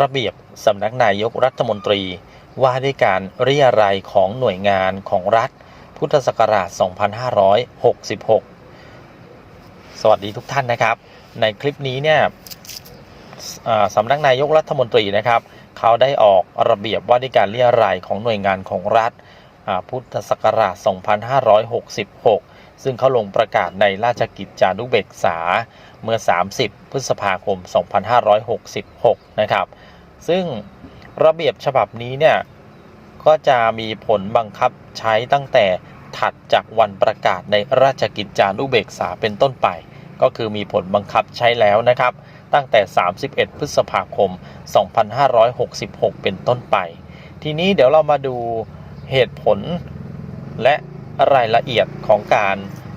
ระเบียบสำนักนายกรัฐมนตรี ว่าด้วยการเรียรัยของหน่วยงานของรัฐ พุทธศักราช 2566 สวัสดีทุกท่านนะครับ ในคลิปนี้เนี่ยสำนักนายกรัฐมนตรีนะครับ เขาได้ออกระเบียบว่าด้วยการเรียรัยของหน่วยงานของรัฐ พุทธศักราช 2566 ซึ่งเขาลงประกาศในราชกิจจานุเบกษา เมื่อ 30 พฤษภาคม 2566 นะครับ ซึ่งระเบียบฉบับนี้เนี่ยก็จะมีผลบังคับใช้ตั้งแต่ถัดจากวันประกาศในราชกิจจานุเบกษาเป็นต้นไป ก็คือมีผลบังคับใช้แล้วนะครับ ตั้งแต่ 31 พฤษภาคม 2566 เป็นต้นไป ทีนี้เดี๋ยวเรามาดูเหตุผลและรายละเอียดของการ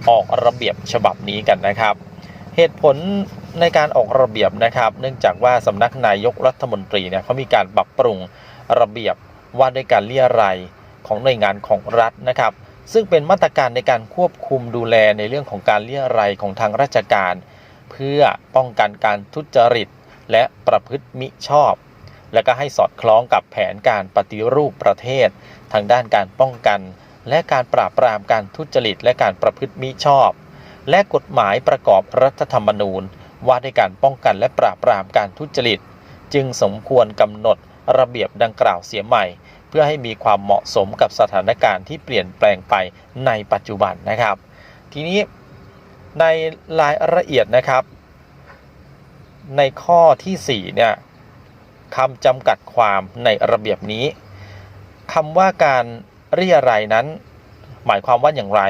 ออกระเบียบฉบับนี้กันนะครับ เหตุผลในการออกระเบียบนะครับ เนื่องจากว่าสำนักนายกรัฐมนตรีเนี่ยเขามีการปรับปรุงระเบียบว่าด้วยการเลี่ยไรายของหน่วยงานของรัฐนะครับ ซึ่งเป็นมาตรการในการควบคุมดูแลในเรื่องของการเลี่ยไรายของทางราชการ เพื่อป้องกันการทุจริต และประพฤติมิชอบ และก็ให้สอดคล้องกับแผนการปฏิรูปประเทศ ทางด้านการป้องกัน และการปราบปรามการทุจริต และการประพฤติมิชอบ และกฎหมายประกอบรัฐธรรมนูญ ว่าด้วยการป้องกันและปราบปรามการทุจริต จึงสมควรกำหนดระเบียบดังกล่าวเสียใหม่ เพื่อให้มีความเหมาะสมกับสถานการณ์ที่เปลี่ยนแปลงไปในปัจจุบันนะครับ ทีนี้ในรายละเอียดนะครับ ในข้อที่4เนี่ยคำจำกัดความในระเบียบนี้คำว่าการเรียรายนั้น หมายความว่าอย่างไร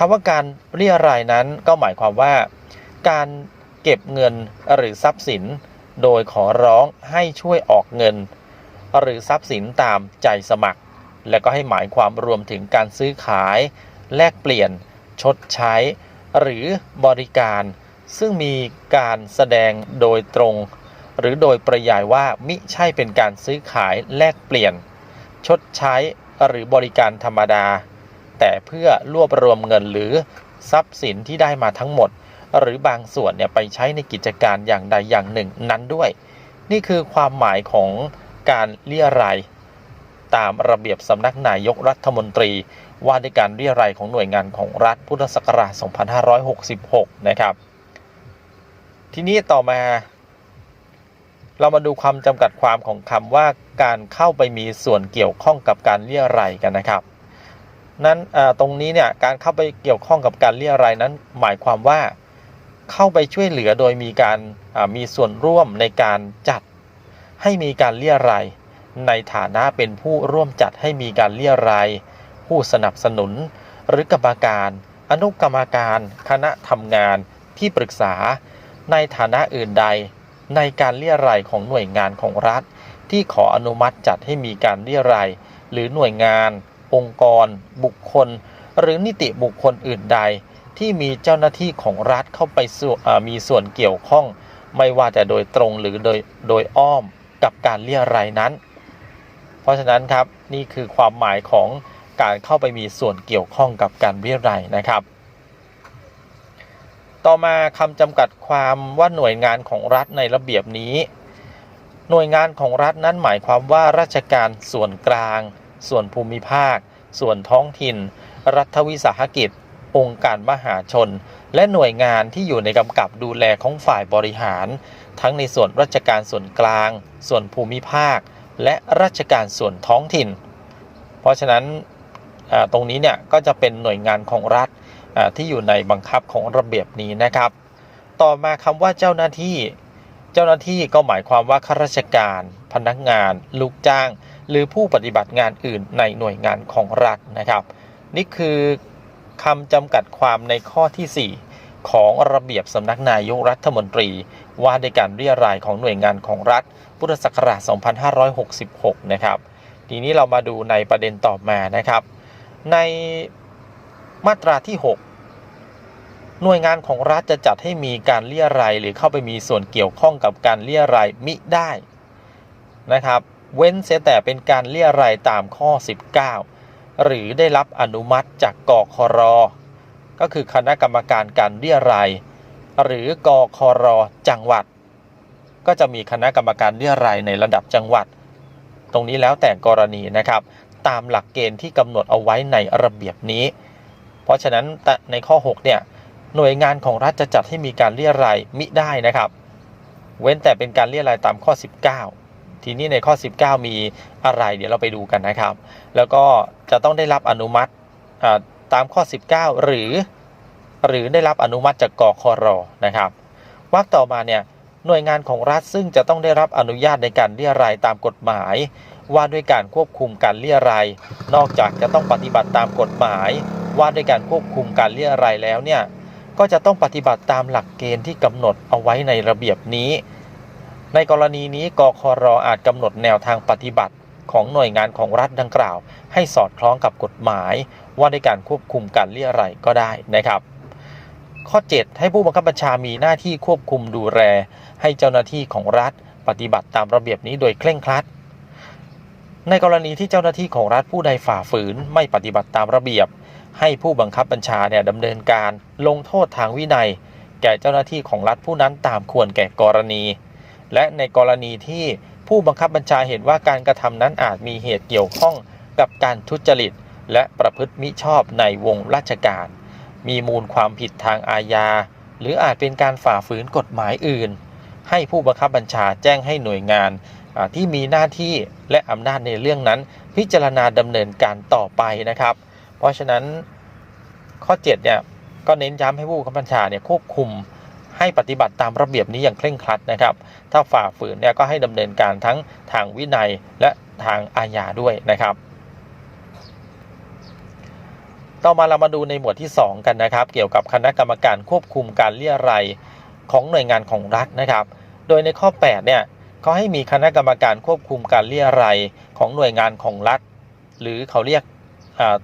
คำว่าการเรียรายนั้นก็หมายความว่า การเก็บเงินหรือทรัพย์สิน โดยขอร้องให้ช่วยออกเงิน หรือทรัพย์สินตามใจสมัคร และก็ให้หมายความรวมถึงการซื้อขาย แลกเปลี่ยน ชดใช้ หรือบริการ ซึ่งมีการแสดงโดยตรง หรือโดยประยายว่ามิใช่เป็นการซื้อขายแลกเปลี่ยน ชดใช้หรือบริการธรรมดา แต่เพื่อรวบรวมเงินหรือทรัพย์สินที่ได้มาทั้งหมด หรือบางส่วนเนี่ยไปใช้ในกิจการอย่างใดอย่างหนึ่งนั้นด้วย นี่คือความหมายของการเรียรายตามระเบียบสำนักนายกรัฐมนตรี ว่าด้วยการเรียรายของหน่วยงานของรัฐพุทธศักราช 2566 นะครับ ทีนี้ต่อมา เรามาดูความจำกัดความของคำว่าการเข้าไปมีส่วนเกี่ยวข้องกับการเรียรายกันนะครับ นั้นตรงนี้เนี่ยการเข้าไปเกี่ยวข้องกับการเรียรายนั้น หมายความว่าเข้าไปช่วยเหลือโดยมีการมีส่วนร่วมในการจัดให้มีการเรียรายในฐานะเป็นผู้ร่วมจัดให้มีการเรียรายผู้สนับสนุน หรือกรรมการ อนุกรรมการ คณะทำงานที่ปรึกษา ในฐานะอื่นใด ในการเรียรายของหน่วยงานของรัฐ ที่ขออนุมัติจัดให้มีการเรียรายหรือหน่วยงาน องค์กร บุคคล หรือนิติบุคคลอื่นใด ที่มีเจ้าหน้าที่ของรัฐเข้าไปมีส่วนเกี่ยวข้อง ไม่ว่าจะโดยตรงหรือโดยโดยอ้อมกับการเรียรายนั้น เพราะฉะนั้นครับนี่คือความหมายของการเข้าไปมีส่วนเกี่ยวข้องกับการเรียรายนะครับ ต่อมาคำจำกัดความว่าหน่วยงานของรัฐในระเบียบนี้หน่วยงานของรัฐนั้นหมายความว่าราชการส่วนกลาง ส่วนภูมิภาค ส่วนท้องถิ่น รัฐวิสาหกิจ องค์การมหาชน และหน่วยงานที่อยู่ในกำกับดูแลของฝ่ายบริหาร ทั้งในส่วนราชการส่วนกลาง ส่วนภูมิภาค และราชการส่วนท้องถิ่น เพราะฉะนั้นตรงนี้เนี่ยก็จะเป็นหน่วยงานของรัฐที่อยู่ในบังคับของระเบียบนี้นะครับ ต่อมาคำว่าเจ้าหน้าที่ เจ้าหน้าที่ก็หมายความว่าข้าราชการ พนักงาน ลูกจ้าง หรือผู้ปฏิบัติงานอื่นในหน่วยงานของรัฐนะครับ นี่คือคำจำกัดความในข้อที่ 4 ของระเบียบสำนักนายกรัฐมนตรี ว่าในการเรียรายของหน่วยงานของรัฐ พุทธศักราช 2566 นะครับ ทีนี้เรามาดูในประเด็นต่อมานะครับ ในมาตราที่ 6 หน่วยงานของรัฐจะจัดให้มีการเลี่ยรายหรือเข้าไปมีส่วนเกี่ยวข้องกับการเลี่ยรายมิได้นะครับ เว้นเสียแต่เป็นการเลี่ยรายตามข้อ 19 หรือได้รับอนุมัติจากกครก็คือคณะกรรมการการเลี่ยรายหรือกครจังหวัด ก็จะมีคณะกรรมการเรียรายในระดับจังหวัด ตรงนี้แล้วแต่กรณีนะครับ ตามหลักเกณฑ์ที่กำหนดเอาไว้ในระเบียบนี้ เพราะฉะนั้นแต่ในข้อ 6 เนี่ยหน่วยงานของรัฐจะจัดให้มีการเรียรายมิได้นะครับ เว้นแต่เป็นการเรียรายตามข้อ 19 ทีนี้ในข้อ 19 มีอะไร เดี๋ยวเราไปดูกันนะครับ แล้วก็จะต้องได้รับอนุมัติตามข้อ 19 หรือ หรือได้รับอนุมัติจากกครนะครับวรรคต่อมาเนี่ยหน่วยงานของรัฐซึ่งจะต้องได้รับอนุญาตในการเรียรายตามกฎหมาย ว่าด้วยการควบคุมการเรียรายนอกจากจะต้องปฏิบัติตามกฎหมาย ว่าด้วยการควบคุมการเรียรายแล้วเนี่ยก็จะต้องปฏิบัติตามหลักเกณฑ์ที่กำหนดเอาไว้ในระเบียบนี้ ในกรณีนี้กครอาจกำหนดแนวทางปฏิบัติของหน่วยงานของรัฐดังกล่าว ให้สอดคล้องกับกฎหมาย ว่าด้วยการควบคุมการเรียรายก็ได้นะครับ ข้อ 7 ให้ผู้บังคับบัญชามีหน้าที่ควบคุมดูแลให้เจ้าหน้าที่ของรัฐปฏิบัติตามระเบียบนี้โดยเคร่งครัด ในกรณีที่เจ้าหน้าที่ของรัฐผู้ใดฝ่าฝืนไม่ปฏิบัติตามระเบียบ ให้ผู้บังคับบัญชาเนี่ยดำเนินการลงโทษทางวินัย แก่เจ้าหน้าที่ของรัฐผู้นั้นตามควรแก่กรณี และในกรณีที่ผู้บังคับบัญชาเห็นว่าการกระทำนั้นอาจมีเหตุเกี่ยวข้องกับการทุจริต และประพฤติมิชอบในวงราชการ มีมูลความผิดทางอาญา หรืออาจเป็นการฝ่าฝืนกฎหมายอื่น ให้ผู้บังคับบัญชาแจ้งให้หน่วยงานที่มีหน้าที่และอำนาจในเรื่องนั้น พิจารณาดำเนินการต่อไปนะครับ เพราะฉะนั้นข้อ7เนี่ยก็เน้นย้ำให้ผู้บังคับบัญชาเนี่ยควบคุม ให้ปฏิบัติตามระเบียบนี้อย่างเคร่งครัดนะครับ ถ้าฝ่าฝืนเนี่ยก็ให้ดำเนินการทั้งทางวินัยและทางอาญาด้วยนะครับ ต่อมาเรามาดูในหมวดที่ 2 กันนะครับ เกี่ยวกับคณะกรรมการควบคุมการเลี่ยไรของหน่วยงานของรัฐนะครับ โดยในข้อ 8 เนี่ยเขาให้มีคณะกรรมการควบคุมการเลี่ยไรของหน่วยงานของรัฐ หรือเขาเรียก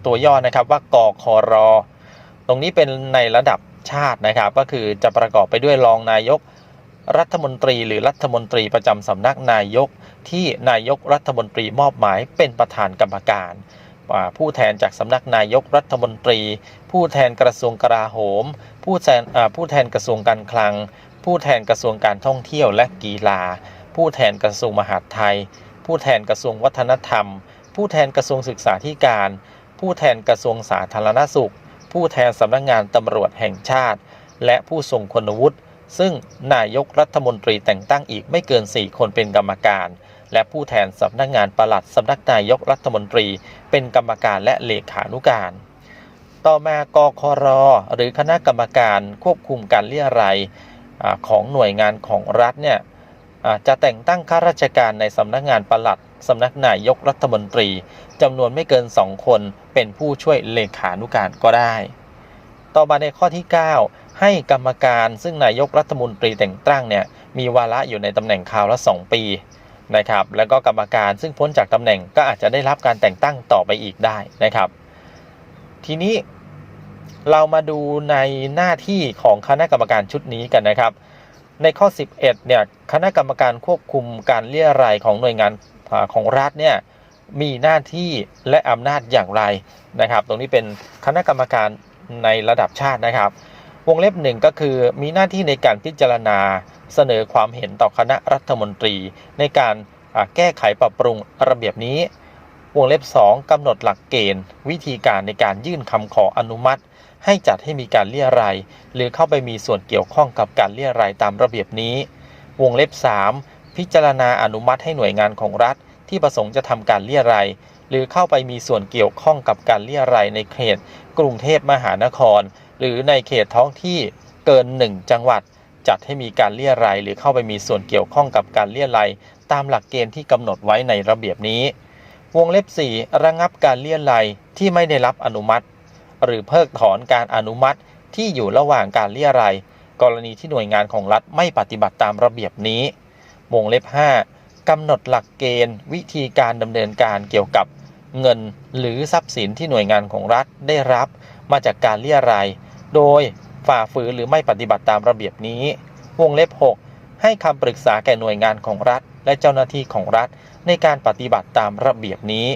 ตัวย่อนะครับว่ากครตรงนี้เป็นในระดับ ชาตินะครับ ก็คือจะประกอบไปด้วยรองนายกรัฐมนตรีหรือรัฐมนตรีประจำสำนักนายก ที่นายกรัฐมนตรีมอบหมายเป็นประธานกรรมการ ผู้แทนจากสำนักนายกรัฐมนตรี ผู้แทนกระทรวงกลาโหม ผู้แทนอ่าผู้แทนกระทรวงการคลัง ผู้แทนกระทรวงการท่องเที่ยวและกีฬา ผู้แทนกระทรวงมหาดไทย ผู้แทนกระทรวงวัฒนธรรม ผู้แทนกระทรวงศึกษาธิการ ผู้แทนกระทรวงสาธารณสุข ผู้แทนสำนักงานตำรวจแห่งชาติ และผู้ทรงคุณวุฒิซึ่งนายกรัฐมนตรีแต่งตั้งอีกไม่เกิน 4 คนเป็นกรรมการ และผู้แทนสำนักงานปลัดสำนักนายกรัฐมนตรีเป็นกรรมการและเลขานุการ ต่อมากครหรือคณะกรรมการควบคุมการเลี่ยไร่ของหน่วยงานของรัฐเนี่ยจะแต่งตั้งข้าราชการในสำนักงานปลัดสำนักนายกรัฐมนตรี จำนวนไม่เกิน 2 คนเป็นผู้ช่วยเลขานุการก็ได้ ต่อมาในข้อที่ 9 ให้กรรมการซึ่งนายกรัฐมนตรีแต่งตั้งเนี่ยมีวาระอยู่ในตำแหน่งคราวละ 2 ปีนะครับแล้วก็กรรมการซึ่งพ้นจากตำแหน่งก็อาจจะได้รับการแต่งตั้งต่อไปอีกได้นะครับ ทีนี้เรามาดูในหน้าที่ของคณะกรรมการชุดนี้กันนะครับ ในข้อ 11เนี่ยคณะกรรมการควบคุมการเลี่ยรายของหน่วยงานของรัฐเนี่ย มีหน้าที่และอำนาจอย่างไรนะครับ ตรงนี้เป็นคณะกรรมการในระดับชาตินะครับ วงเล็บหนึ่งก็คือมีหน้าที่ในการพิจารณาเสนอความเห็นต่อคณะรัฐมนตรี ในการแก้ไขปรับปรุงระเบียบนี้ วงเล็บ 2กำหนดหลักเกณฑ์ วิธีการในการยื่นคำขออนุมัติ ให้จัดให้มีการเลี่ยรายหรือเข้าไปมีส่วนเกี่ยวข้องกับการเลี่ยรายตามระเบียบนี้ วงเล็บ 3 พิจารณาอนุมัติให้หน่วยงานของรัฐ ที่ประสงค์จะทำการเลี่ยไรหรือเข้าไปมีส่วนเกี่ยวข้องกับการเลี่ยไรในเขตกรุงเทพมหานคร หรือในเขตท้องที่เกิน 1 จังหวัด จัดให้มีการเลี่ยไรหรือเข้าไปมีส่วนเกี่ยวข้องกับการเลี่ยไรตามหลักเกณฑ์ที่กำหนดไว้ในระเบียบนี้ วงเล็บ 4 ระงับการเลี่ยไรที่ไม่ได้รับอนุมัติ หรือเพิกถอนการอนุมัติที่อยู่ระหว่างการเลี่ยไรกรณีที่หน่วยงานของรัฐไม่ปฏิบัติตามระเบียบนี้ วงเล็บ 5 กำหนดหลักเกณฑ์ วิธีการดำเนินการเกี่ยวกับเงินหรือทรัพย์สินที่หน่วยงานของรัฐได้รับมาจากการเลี่ยรายโดยฝ่าฝืนหรือไม่ปฏิบัติตามระเบียบนี้ วงเล็บ 6 ให้คำปรึกษาแก่หน่วยงานของรัฐ และเจ้าหน้าที่ของรัฐ ในการปฏิบัติตามระเบียบนี้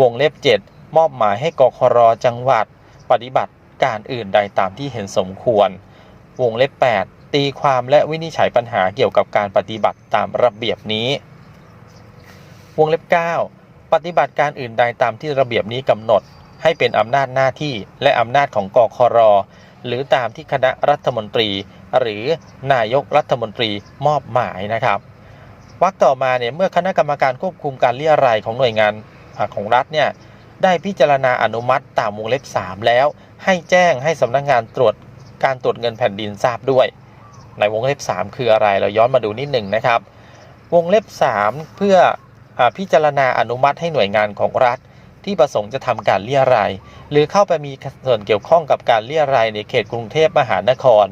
วงเล็บ 7 มอบหมายให้กครจังหวัด ปฏิบัติการอื่นใดตามที่เห็นสมควร วงเล็บ 8 ตีความและวินิจฉัยปัญหาเกี่ยวกับการปฏิบัติตามระเบียบนี้ วงเล็บ 9 ปฏิบัติการอื่นใดตามที่ระเบียบนี้กำหนด ให้เป็นอำนาจหน้าที่และอำนาจของกครหรือตามที่คณะรัฐมนตรี หรือนายกรัฐมนตรีมอบหมายนะครับวรรคต่อมาเนี่ยเมื่อคณะกรรมการควบคุมการเรียรัยของหน่วยงานของรัฐเนี่ยได้พิจารณาอนุมัติตามวงเล็บ 3 แล้ว ให้แจ้งให้สำนักงานตรวจการตรวจเงินแผ่นดินทราบด้วย ในวงเล็บ 3 คืออะไรเราย้อนมาดูนิดหนึ่งนะครับ วงเล็บ 3 เพื่อ พิจารณาอนุมัติให้หน่วยงานของรัฐ ที่ประสงค์จะทำการเรียรัยหรือเข้าไปมีส่วนเกี่ยวข้องกับการเรียรัยในเขตกรุงเทพมหานคร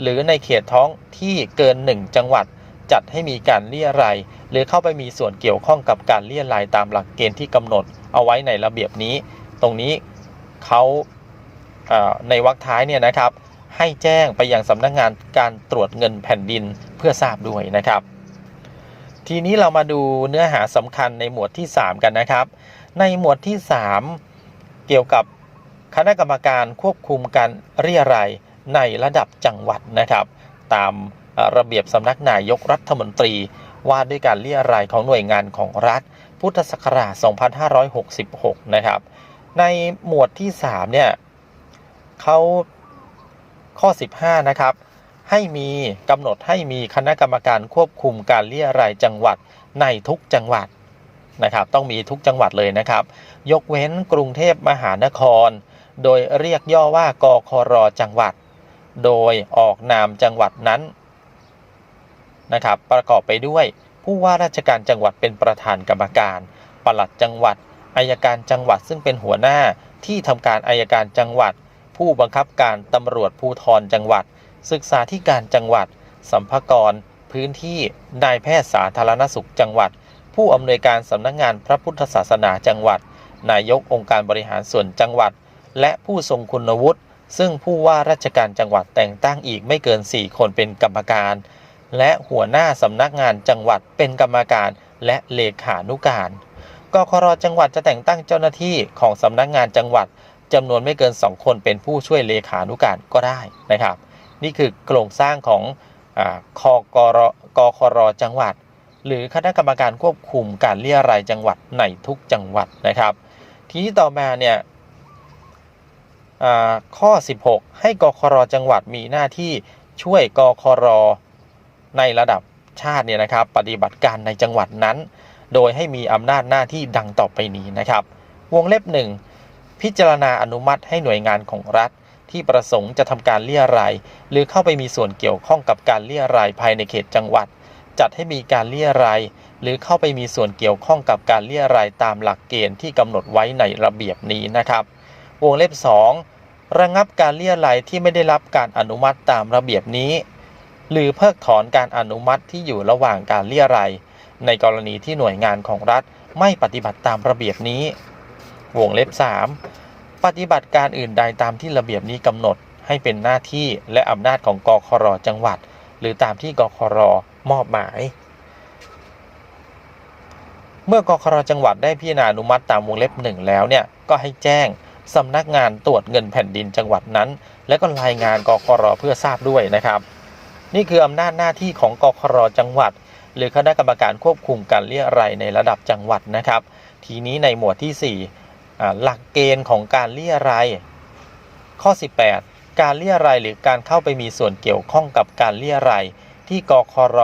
หรือในเขตท้องที่เกิน1จังหวัด จัดให้มีการเรียรัยหรือเข้าไปมีส่วนเกี่ยวข้องกับการเรียรัยตามหลักเกณฑ์ที่กำหนด เอาไว้ในระเบียบนี้ ตรงนี้เขาในวรรคท้ายเนี่ยนะครับให้แจ้งไปยังสำนักงานการตรวจเงินแผ่นดินเพื่อทราบด้วยนะครับ ทีนี้เรามาดูเนื้อหาสำคัญในหมวดที่ 3 กันนะครับ ในหมวดที่ 3 เกี่ยวกับคณะกรรมการควบคุมการเรียรัยในระดับจังหวัดนะครับ ตามระเบียบสำนักนายกรัฐมนตรี ว่าด้วยการเรียรัยของหน่วยงานของรัฐ พุทธศักราช 2566 นะครับ ในหมวดที่ 3 เนี่ยเขาข้อ 15 นะครับ ให้มีกำหนดให้มีคณะกรรมการควบคุมการเรียรายจังหวัดในทุกจังหวัดนะครับต้องมีทุกจังหวัดเลยนะครับ ยกเว้นกรุงเทพมหานคร โดยเรียกย่อว่ากครจังหวัด โดยออกนามจังหวัดนั้นนะครับประกอบไปด้วยผู้ว่าราชการจังหวัดเป็นประธานกรรมการ ปลัดจังหวัดอายการจังหวัดซึ่งเป็นหัวหน้าที่ทำการอายการจังหวัด ผู้บังคับการตำรวจภูธรจังหวัด ศึกษาธิการจังหวัด สัมภากร พื้นที่นายแพทย์สาธารณสุขจังหวัด ผู้อำนวยการสำนักงานพระพุทธศาสนาจังหวัด นายกองค์การบริหารส่วนจังหวัด และผู้ทรงคุณวุฒิซึ่งผู้ว่าราชการจังหวัดแต่งตั้งอีกไม่เกิน 4 คนเป็นกรรมการ และหัวหน้าสำนักงานจังหวัดเป็นกรรมการ และเลขานุการกครจังหวัดจะแต่งตั้งเจ้าหน้าที่ของสำนักงานจังหวัดจำนวนไม่เกิน 2 คนเป็นผู้ช่วยเลขานุการก็ได้นะครับ นี่คือโครงสร้างของอาคกรกครจังหวัด หรือคณะกรรมการควบคุมการเรียรายจังหวัดในทุกจังหวัดนะครับ ทีนี้ต่อมาเนี่ยข้อ 16 ให้กครจังหวัดมีหน้าที่ช่วยกครในระดับชาติเนี่ยนะครับ ปฏิบัติการในจังหวัดนั้น โดยให้มีอำนาจหน้าที่ดังต่อไปนี้นะครับ วงเล็บหนึ่งพิจารณาอนุมัติให้หน่วยงานของรัฐ ที่ประสงค์จะทำการเลี่ยราย หรือเข้าไปมีส่วนเกี่ยวข้องกับการเลี่ยรายภายในเขตจังหวัด จัดให้มีการเลี่ยราย หรือเข้าไปมีส่วนเกี่ยวข้องกับการเลี่ยรายตามหลักเกณฑ์ที่กำหนดไว้ในระเบียบนี้นะครับ วงเล็บ 2 ระงับการเลี่ยรายที่ไม่ได้รับการอนุมัติตามระเบียบนี้ หรือเพิกถอนการอนุมัติที่อยู่ระหว่างการเลี่ยรายในกรณีที่หน่วยงานของรัฐไม่ปฏิบัติตามระเบียบนี้ วงเล็บ 3 ปฏิบัติการอื่นใดตามที่ระเบียบนี้กำหนดให้เป็นหน้าที่และอำนาจของกครจังหวัด หรือตามที่กครมอบหมาย เมื่อกครจังหวัดได้พิจารณาอนุมัติตามวงเล็บหนึ่งแล้วเนี่ยก็ให้แจ้งสำนักงานตรวจเงินแผ่นดินจังหวัดนั้น และก็รายงานกครเพื่อทราบด้วยนะครับ นี่คืออำนาจหน้าที่ของกครจังหวัด หรือคณะกรรมการควบคุมการเรียรัยในระดับจังหวัดนะครับ ทีนี้ในหมวดที่4อ่ หลักเกณฑ์ของการเรียรัยข้อ 18 การเรียรัยหรือการเข้าไปมีส่วนเกี่ยวข้องกับการเรียรัยที่กคร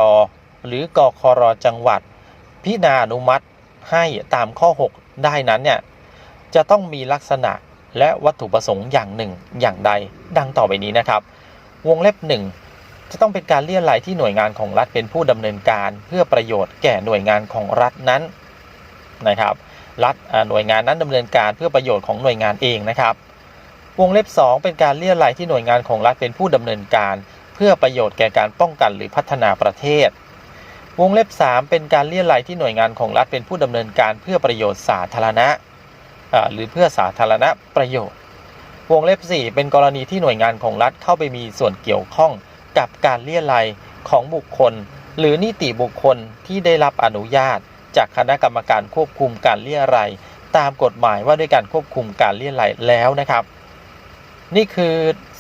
หรือกครจังหวัด พิจารณาอนุมัติให้ตามข้อ 6 ได้นั้นเนี่ยจะต้องมีลักษณะและวัตถุประสงค์อย่างหนึ่งอย่างใด ดังต่อไปนี้นะครับ วงเล็บหนึ่งจะต้องเป็นการเลี่ยไลที่หน่วยงานของรัฐเป็นผู้ดำเนินการ เพื่อประโยชน์แก่หน่วยงานของรัฐนั้นนะครับ รัฐหน่วยงานนั้นดำเนินการเพื่อประโยชน์ของหน่วยงานเองนะครับ วงเล็บ 2 เป็นการเลี่ยไลที่หน่วยงานของรัฐเป็นผู้ดำเนินการ เพื่อประโยชน์แก่การป้องกันหรือพัฒนาประเทศ วงเล็บ 3 เป็นการเลี่ยไลที่หน่วยงานของรัฐเป็นผู้ดำเนินการ เพื่อประโยชน์สาธารณะหรือเพื่อสาธารณประโยชน์ วงเล็บ 4 เป็นกรณีที่หน่วยงานของรัฐเข้าไปมีส่วนเกี่ยวข้องกับการเลี่ยไลของบุคคล หรือนิติบุคคลที่ได้รับอนุญาต จากคณะกรรมการควบคุมการเลี่ยไลตามกฎหมายว่าด้วยการควบคุมการเลี่ยไลแล้วนะครับ นี่คือ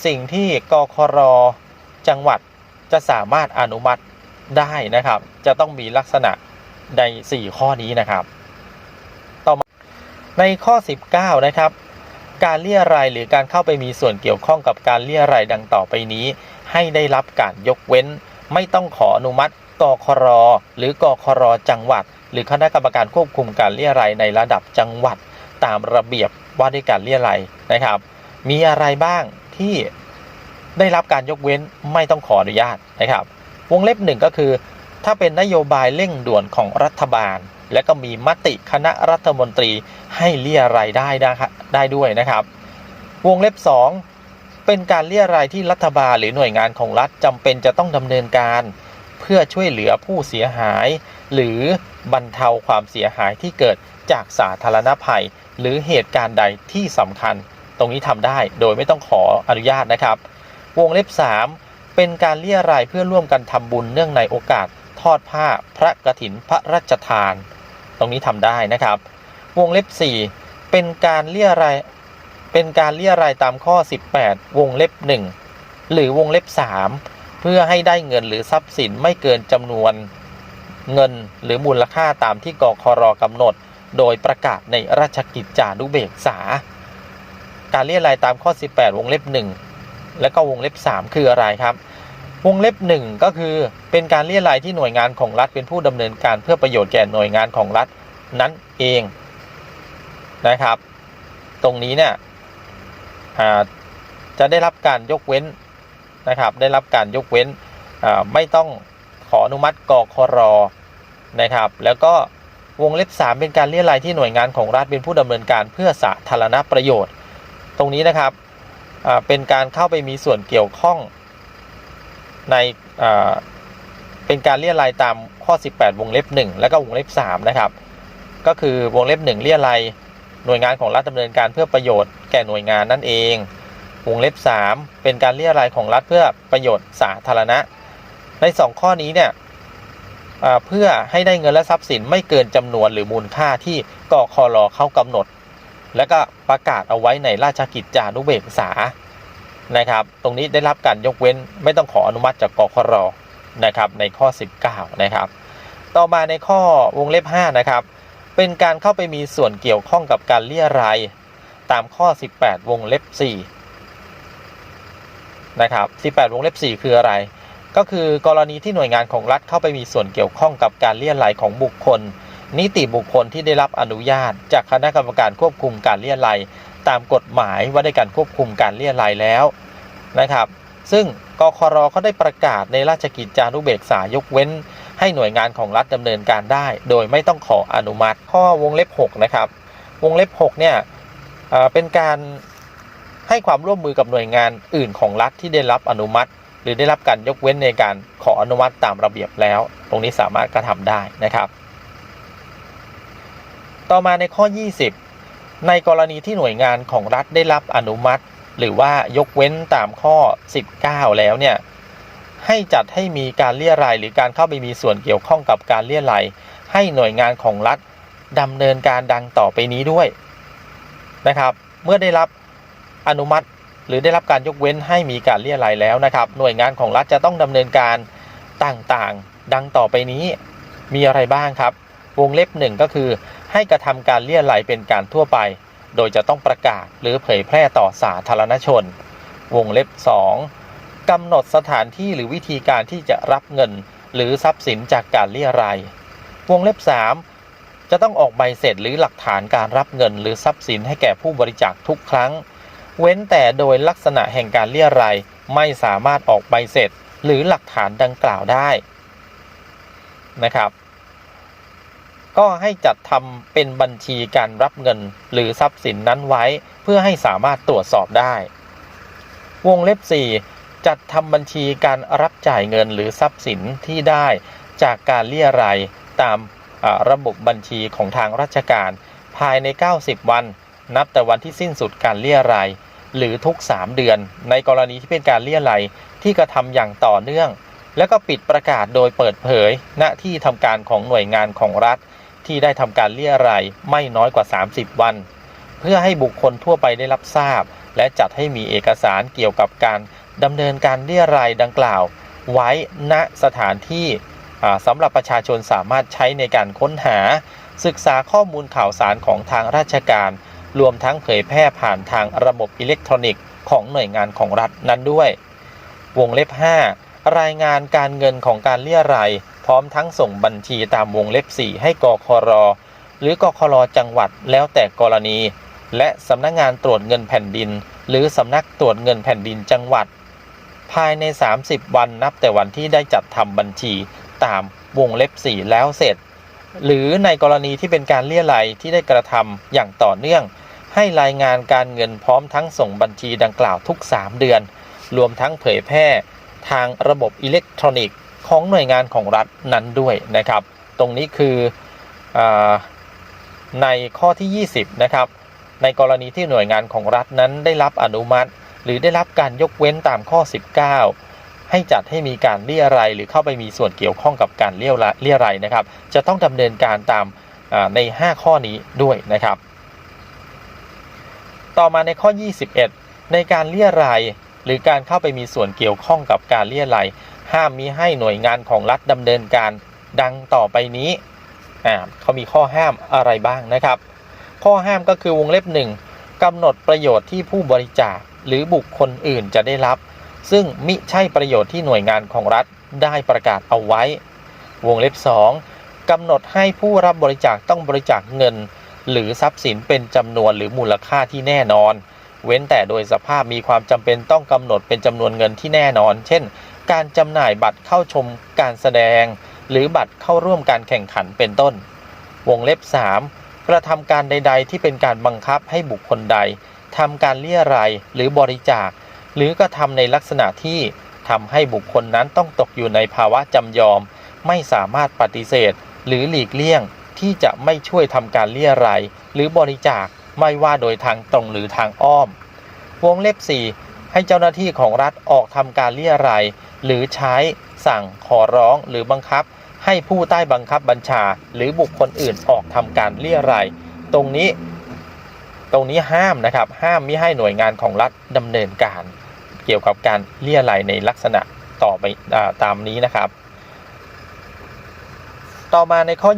สิ่งที่กครจังหวัดจะสามารถอนุมัติได้นะครับ จะต้องมีลักษณะใน 4 ข้อนี้นะครับ ต่อมาในข้อ 19 นะครับ การเลี่ยไรหรือการเข้าไปมีส่วนเกี่ยวข้องกับการเลี่ยไรดังต่อไปนี้ ให้ได้รับการยกเว้น ไม่ต้องขออนุมัติ กครหรือกครจังหวัด หรือคณะกรรมการควบคุมการเลี่ยรายในระดับจังหวัดตามระเบียบว่าด้วยการเลี่ยรายนะครับ มีอะไรบ้างที่ได้รับการยกเว้นไม่ต้องขออนุญาตนะครับ วงเล็บหนึ่งก็คือ ถ้าเป็นนโยบายเร่งด่วนของรัฐบาล และก็มีมติคณะรัฐมนตรีให้เลี่ยรายได้นะครับได้ด้วยนะครับ วงเล็บ 2 เป็นการเลี่ยรายที่รัฐบาลหรือหน่วยงานของรัฐจำเป็นจะต้องดำเนินการ พื่อช่วยเหลือผู้เสียหาย หรือบรรเทาความเสียหายที่เกิดจากสาธารณภัย หรือเหตุการณ์ใดที่สำคัญ ตรงนี้ทำได้โดยไม่ต้องขออนุญาตนะครับ วงเล็บ 3 เป็นการเลี่ยรายเพื่อร่วมกันทำบุญเนื่องในโอกาสทอดผ้าพระกฐินพระราชทาน ตรงนี้ทำได้นะครับ วงเล็บ 4 เป็นการเลี่ยรายเป็นการเลี่ยรายตามข้อ 18 วงเล็บ 1 หรือวงเล็บ 3 เพื่อให้ได้เงินหรือทรัพย์สินไม่เกินจำนวนเงินหรือมูลค่าตามที่กครกำหนด โดยประกาศในราชกิจจานุเบกษา การเลี่ยรายตามข้อ 18 วงเล็บ 1 และก็วงเล็บ 3 คืออะไรครับ วงเล็บ 1 ก็คือเป็นการเลี่ยรายที่หน่วยงานของรัฐเป็นผู้ดำเนินการเพื่อประโยชน์แก่หน่วยงานของรัฐนั้นเองนะครับ ตรงนี้เนี่ยจะได้รับการยกเว้น นะครับ ได้รับการยกเว้นไม่ต้องขออนุมัติกครนะครับ แล้วก็วงเล็บ 3 เป็นการเลี่ยรายที่หน่วยงานของรัฐเป็นผู้ดำเนินการเพื่อสาธารณประโยชน์ ตรงนี้นะครับเป็นการเข้าไปมีส่วนเกี่ยวข้องในเป็นการเลี่ยรายตามข้อ 18 วงเล็บ 1 และก็วงเล็บ3นะครับก็คือวงเล็บ 1เลี่ยรายหน่วยงานของรัฐดำเนินการเพื่อประโยชน์แก่หน่วยงานนั่นเอง วงเล็บ 3 เป็นการเลี่ยรายของรัฐเพื่อประโยชน์สาธารณะ ใน 2 ข้อนี้เนี่ยเพื่อให้ได้เงินและทรัพย์สินไม่เกินจำนวนหรือมูลค่าที่กครเข้ากำหนด และก็ประกาศเอาไว้ในราชกิจจานุเบกษานะครับ ตรงนี้ได้รับการยกเว้นไม่ต้องขออนุมัติจากกครนะครับในข้อ 19นะครับ ต่อมาในข้อวงเล็บ5นะครับเป็นการเข้าไปมีส่วนเกี่ยวข้องกับการเลี่ยรายตามข้อ 18 วงเล็บ 4 นะครับ18วงเล็บ 4 คืออะไร ก็คือกรณีที่หน่วยงานของรัฐเข้าไปมีส่วนเกี่ยวข้องกับการเลี่ยรายของบุคคล นิติบุคคลที่ได้รับอนุญาต จากคณะกรรมการควบคุมการเลี่ยรายตามกฎหมายว่าด้วยการควบคุมการเลี่ยรายแล้วนะครับ ซึ่งกครเขาได้ประกาศในราชกิจจานุเบกษายกเว้น ให้หน่วยงานของรัฐดำเนินการได้ โดยไม่ต้องขออนุมัติ ข้อวงเล็บ6นะครับวงเล็บ6เนี่ยเป็นการ ให้ความร่วมมือกับหน่วยงานอื่นของรัฐที่ได้รับอนุมัติ หรือได้รับการยกเว้นในการขออนุมัติตามระเบียบแล้ว ตรงนี้สามารถกระทำได้นะครับ ต่อมาในข้อ 20 ในกรณีที่หน่วยงานของรัฐได้รับอนุมัติ หรือว่ายกเว้นตามข้อ 19 แล้วเนี่ยให้จัดให้มีการเลี่ยรายหรือการเข้าไปมีส่วนเกี่ยวข้องกับการเลี่ยรายให้หน่วยงานของรัฐดำเนินการดังต่อไปนี้ด้วยนะครับ เมื่อได้รับ อนุมัติ หรือได้รับการยกเว้นให้มีการเลี่ยรายแล้วนะครับ หน่วยงานของรัฐจะต้องดำเนินการต่างๆ ดังต่อไปนี้มีอะไรบ้างครับ วงเล็บหนึ่งก็คือ ให้กระทำการเลี่ยรายเป็นการทั่วไป โดยจะต้องประกาศหรือเผยแพร่ต่อสาธารณชน วงเล็บ 2กำหนดสถานที่หรือวิธีการที่จะรับเงิน หรือทรัพย์สินจากการเลี่ยราย วงเล็บ 3 จะต้องออกใบเสร็จหรือหลักฐานการรับเงิน หรือทรัพย์สินให้แก่ผู้บริจาคทุกครั้ง เว้นแต่โดยลักษณะแห่งการเลี่ยรายไม่สามารถออกใบเสร็จ หรือหลักฐานดังกล่าวได้นะครับ ก็ให้จัดทำเป็นบัญชีการรับเงินหรือทรัพย์สินนั้นไว้ เพื่อให้สามารถตรวจสอบได้ วงเล็บ 4 จัดทำบัญชีการรับจ่ายเงินหรือทรัพย์สินที่ได้จากการเลี่ยรายตามระบบบัญชีของทางราชการ ภายใน 90 วัน นับแต่วันที่สิ้นสุดการเลี่ยรายหรือทุก 3 เดือน ในกรณีที่เป็นการเลี่ยรายที่กระทำอย่างต่อเนื่อง แล้วก็ปิดประกาศโดยเปิดเผย ณที่ทำการของหน่วยงานของรัฐ ที่ได้ทำการเลี่ยรายไม่น้อยกว่า 30 วัน เพื่อให้บุคคลทั่วไปได้รับทราบ และจัดให้มีเอกสารเกี่ยวกับการดำเนินการเลี่ยรายดังกล่าว ไว้ณสถานที่สำหรับประชาชนสามารถใช้ในการค้นหา ศึกษาข้อมูลข่าวสารของทางราชการ รวมทั้งเผยแพร่ผ่านทางระบบอิเล็กทรอนิกส์ของหน่วยงานของรัฐนั้นด้วย วงเล็บ 5 รายงานการเงินของการเลี่ยรายพร้อมทั้งส่งบัญชีตามวงเล็บ 4 ให้กครหรือกครจังหวัดแล้วแต่กรณี และสำนักงงานตรวจเงินแผ่นดิน หรือสำนักตรวจเงินแผ่นดินจังหวัด ภายใน 30 วันนับแต่วันที่ได้จัดทำบัญชีตามวงเล็บ 4 แล้วเสร็จ หรือในกรณีที่เป็นการเลี่ยไรที่ได้กระทำอย่างต่อเนื่อง ให้รายงานการเงินพร้อมทั้งส่งบัญชีดังกล่าวทุก 3 เดือน รวมทั้งเผยแพร่ทางระบบอิเล็กทรอนิกส์ของหน่วยงานของรัฐนั้นด้วยนะครับ ตรงนี้คืออในข้อที่ 20 นะครับ ในกรณีที่หน่วยงานของรัฐนั้นได้รับอนุมัติ หรือได้รับการยกเว้นตามข้อ 19 ให้จัดให้มีการเลี่ยไรายหรือเข้าไปมีส่วนเกี่ยวข้องกับการเลี่ยละเลี่ยไรายนะครับ จะต้องดำเนินการตามใน 5 ข้อนี้ด้วยนะครับ ต่อมาในข้อ 21 ในการเลี่ยรายหรือการเข้าไปมีส่วนเกี่ยวข้องกับการเลี่ยไรายห้ามมิให้หน่วยงานของรัฐดำเนินการดังต่อไปนี้เขามีข้อห้ามอะไรบ้างนะครับ ข้อห้ามก็คือวงเล็บหนึ่งกำหนดประโยชน์ที่ผู้บริจาคหรือบุคคลอื่นจะได้รับ ซึ่งมิใช่ประโยชน์ที่หน่วยงานของรัฐได้ประกาศเอาไว้ วงเล็บ 2กำหนดให้ผู้รับบริจาคต้องบริจาคเงิน หรือทรัพย์สินเป็นจำนวนหรือมูลค่าที่แน่นอน เว้นแต่โดยสภาพมีความจำเป็นต้องกำหนดเป็นจำนวนเงินที่แน่นอน เช่น การจำหน่ายบัตรเข้าชมการแสดง หรือบัตรเข้าร่วมการแข่งขันเป็นต้น วงเล็บ 3 กระทำการใด ๆ ที่เป็นการบังคับให้บุคคลใดทำการเลี่ยไรายหรือบริจาค หรือกระทำในลักษณะที่ทำให้บุคคลนั้นต้องตกอยู่ในภาวะจำยอม ไม่สามารถปฏิเสธ หรือหลีกเลี่ยงที่จะไม่ช่วยทำการเลี่ยไรหรือบริจาคไม่ว่าโดยทางตรงหรือทางอ้อม วงเล็บ 4 ให้เจ้าหน้าที่ของรัฐออกทำการเลี่ยไรหรือใช้สั่งขอร้องหรือบังคับ ให้ผู้ใต้บังคับบัญชา หรือบุคคลอื่นออกทำการเลี่ยไรตรงนี้ ตรงนี้ห้ามนะครับ ห้ามไม่ให้หน่วยงานของรัฐดำเนินการ กี่ยวกับการเลี่ยไรายในลักษณะต่อไปอตามนี้นะครับ ต่อมาในข้อ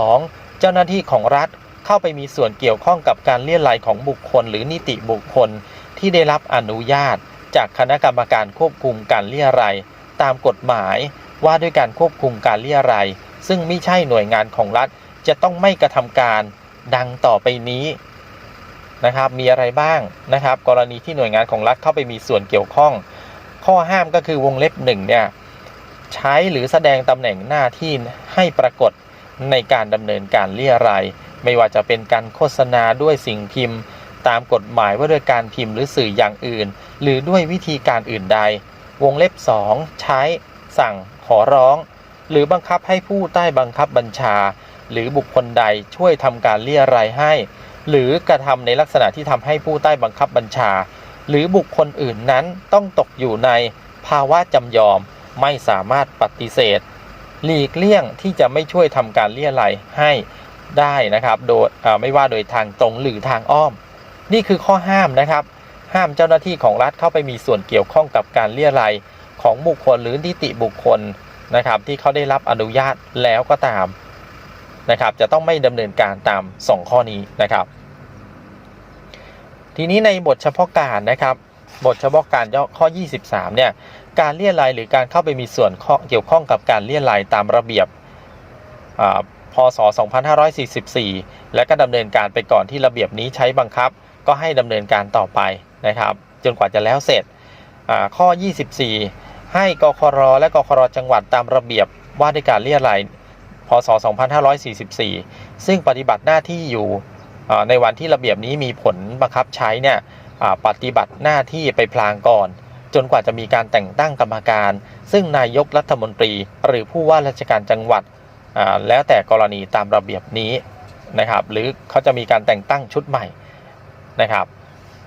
22 เจ้าหน้าที่ของรัฐเข้าไปมีส่วนเกี่ยวข้องกับการเลี่ยไรายของบุคคล หรือนิติบุคคลที่ได้รับอนุญาต จากคณะกรรมการควบคุมการเลี่ยไรายตามกฎหมายว่าด้วยการควบคุมการเลี่ยไรายซึ่งไม่ใช่หน่วยงานของรัฐจะต้องไม่กระทำการดังต่อไปนี้ นะครับมีอะไรบ้างนะครับ กรณีที่หน่วยงานของรัฐเข้าไปมีส่วนเกี่ยวข้อง ข้อห้ามก็คือวงเล็บหนึ่งเนี่ยใช้หรือแสดงตำแหน่งหน้าที่ให้ปรากฏในการดำเนินการเลี่ยรายไม่ว่าจะเป็นการโฆษณาด้วยสิ่งพิมพ์ ตามกฎหมายว่าด้วยการพิมพ์หรือสื่ออย่างอื่น หรือด้วยวิธีการอื่นใด วงเล็บ 2 ใช้สั่งขอร้อง หรือบังคับให้ผู้ใต้บังคับบัญชา หรือบุคคลใดช่วยทำการเลี่ยรายให้ หรือกระทำในลักษณะที่ทำให้ผู้ใต้บังคับบัญชา หรือบุคคลอื่นนั้นต้องตกอยู่ในภาวะจำยอมไม่สามารถปฏิเสธ หลีกเลี่ยงที่จะไม่ช่วยทำการเลี่ยไรให้ได้นะครับ โดยไม่ว่าโดยทางตรงหรือทางอ้อม นี่คือข้อห้ามนะครับ ห้ามเจ้าหน้าที่ของรัฐเข้าไปมีส่วนเกี่ยวข้องกับการเลี่ยไรของบุคคลหรือนิติบุคคลนะครับ ที่เขาได้รับอนุญาตแล้วก็ตามนะครับ จะต้องไม่ดำเนินการตาม 2 ข้อนี้นะครับ ทีนี้ในบทเฉพาะการนะครับ บทเฉพาะการข้อ 23 เนี่ย การเลี่ยรายหรือการเข้าไปมีส่วนเกี่ยวข้องกับการเลี่ยรายตามระเบียบพศ 2544 และก็ดำเนินการไปก่อนที่ระเบียบนี้ใช้บังคับ ก็ให้ดำเนินการต่อไปนะครับ จนกว่าจะแล้วเสร็จข้อ 24 ให้กครและกครจังหวัดตามระเบียบว่าด้วยการเลี่ยรายพศ 2544 ซึ่งปฏิบัติหน้าที่อยู่ ในวันที่ระเบียบนี้มีผลบังคับใช้เนี่ยปฏิบัติหน้าที่ไปพลางก่อน จนกว่าจะมีการแต่งตั้งกรรมการ ซึ่งนายกรัฐมนตรี หรือผู้ว่าราชการจังหวัดแล้วแต่กรณีตามระเบียบนี้นะครับ หรือเขาจะมีการแต่งตั้งชุดใหม่นะครับ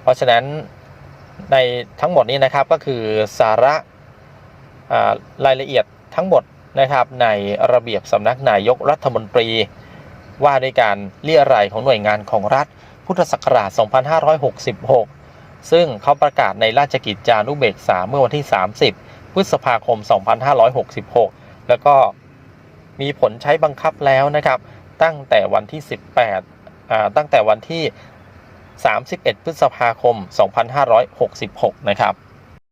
เพราะฉะนั้นในทั้งหมดนี้นะครับก็คือสาระารายละเอียดทั้งหมดนะครับในระเบียบสำนักนายกรัฐมนตรี ว่าด้วยการเรียรายของหน่วยงานของรัฐ พุทธศักราช 2566 ซึ่งเขาประกาศในราชกิจจานุเบกษาเมื่อวันที่ 30 พฤษภาคม 2566 แล้วก็มีผลใช้บังคับแล้วนะครับ ตั้งแต่วันที่ 18 ตั้งแต่วันที่ 31 พฤษภาคม 2566 นะครับ